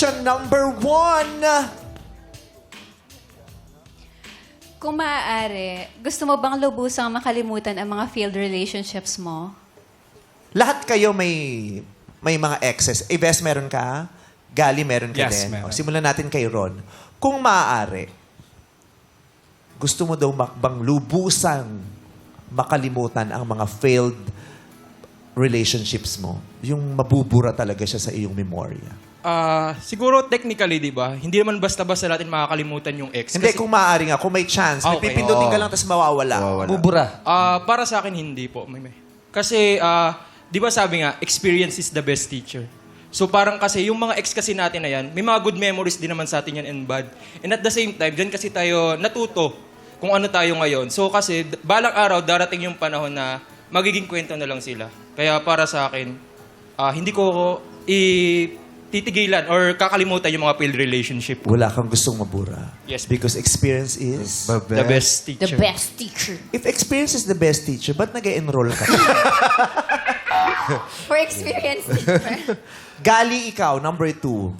Question number one. Kung maaari, gusto mo bang lubusang makalimutan ang mga failed relationships mo? Lahat kayo may may mga exes. Eh, Bes, meron ka? Gali, meron ka Yes, din? meron. O, simulan natin kay Ron. Kung maaari, gusto mo daw makbang lubusang makalimutan ang mga failed relationships mo. Yung mabubura talaga siya sa iyong memorya. Ah, siguro technically, 'di ba? Hindi naman basta-basta natin makakalimutan yung ex. Hindi, Kasi, kung maaari nga, kung may chance, may Okay. pipindutin ka lang tapos mawawala. Bubura. ah, para sa akin hindi po, may may. Kasi ah, 'di ba sabi nga, experience is the best teacher. So parang kasi yung mga ex kasi natin na yan, may mga good memories din naman sa atin yan and bad. And at the same time, diyan kasi tayo natuto kung ano tayo ngayon. So kasi d- balang araw darating yung panahon na magiging kwento na lang sila. Kaya para sa akin, ah, hindi ko i titigilan or kakalimutan yung mga failed relationship. Wala kang gustong mabura. Yes. Because experience is... The best teacher. The best teacher. If experience is the best teacher, ba't nag enroll ka? For experience. Gali ikaw, number two.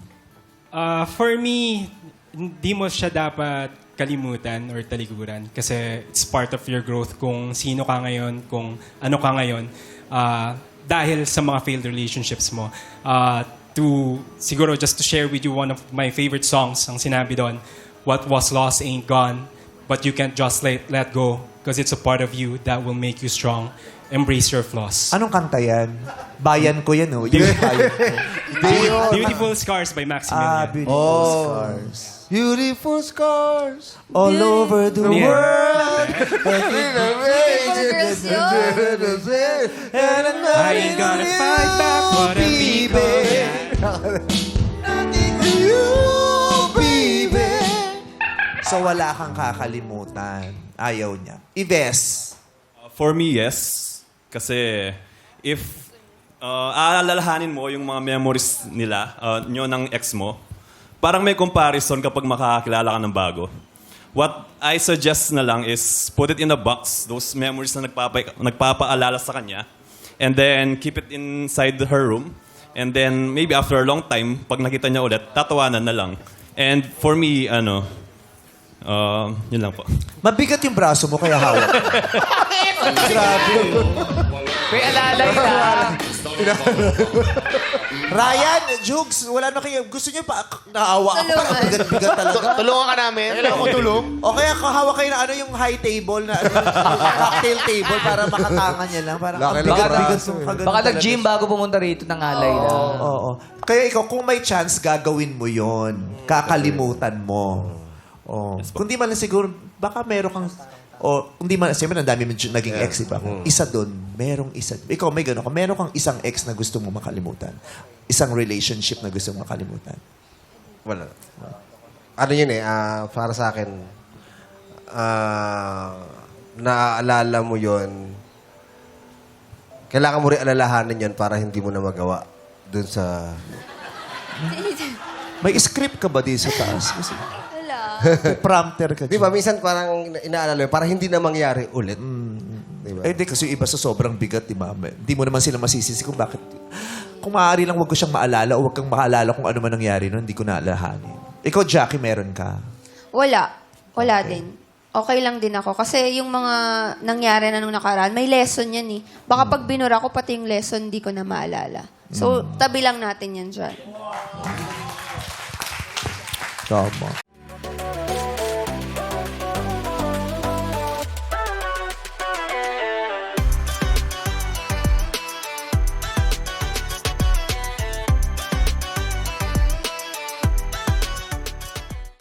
Uh, for me, hindi mo siya dapat kalimutan or talikuran kasi it's part of your growth kung sino ka ngayon, kung ano ka ngayon. Uh, dahil sa mga failed relationships mo. Uh, to, siguro just to share with you one of my favorite songs, ang sinabi doon, What was lost ain't gone, but you can't just let, let go because it's a part of you that will make you strong. Embrace your flaws. Anong kanta yan? Bayan ko yan, oh. Yung bayan ko. Beautiful Scars by Ah, Maximilian. beautiful scars. Beautiful scars. All over the Yeah. world. girls yun. And I ain't gonna fight back a baby. people So wala kang kakalimutan. Ayaw niya. Ives. For me, yes. Kasi if uh, aalalahanin mo yung mga memories nila, uh, nyo ng ex mo, parang may comparison kapag makakakilala ka ng bago. What I suggest na lang is put it in a box, those memories na nagpapa, nagpapaalala sa kanya, and then keep it inside her room. And then maybe after a long time, pag nakita niya ulit, tatawanan na lang. And for me, ano, uh, yun lang po. Mabigat yung braso mo, kaya hawak. Grabe. May alalay na. Ryan, Jugs, wala na kayo. Gusto niyo pa, naawa ako. Parang bigat-bigat talaga. Tulungan ka namin. Kailangan ko tulong. O kaya kahawak kayo na ano yung high table na ano, cocktail table para makatangan niya lang. Parang ang Laki ng bigat-bigat braso ng kagano Baka talaga nag-gym bago pumunta rito ng alay na. Oo. Kaya ikaw, kung may chance, gagawin mo yon Kakalimutan mo. Oh. Kung di man lang siguro, baka meron kang... O, kung di man, siyempre, ang dami naging ex, iba. Isa doon, merong isa. Ikaw, may gano'n ka. Meron kang isang ex na gusto mo makalimutan. Isang relationship na gusto mo makalimutan. Wala. Ano yun eh, ah, para sa akin, ah, naaalala mo yon kailangan mo rin alalahanin yon para hindi mo na magawa dun sa... May script ka ba di sa taas? Kasi, prompter ka Di ba, minsan parang ina- inaalala yun, para hindi na mangyari ulit. Di ba? Eh, di kasi yung iba sa sobrang bigat, di ba? Hindi mo naman sila masisisi kung bakit. Kung maaari lang, wag ko siyang maalala o wag kang maalala kung ano man nangyari noon, hindi ko naalahanin. Ikaw, Jackie, meron ka. Wala. Wala din. Okay lang din ako. Kasi yung mga nangyari na nung nakaraan, may lesson yan eh. Baka pag binura ko, pati yung lesson, di ko na maalala. So, tabi lang natin yan dyan. Tama.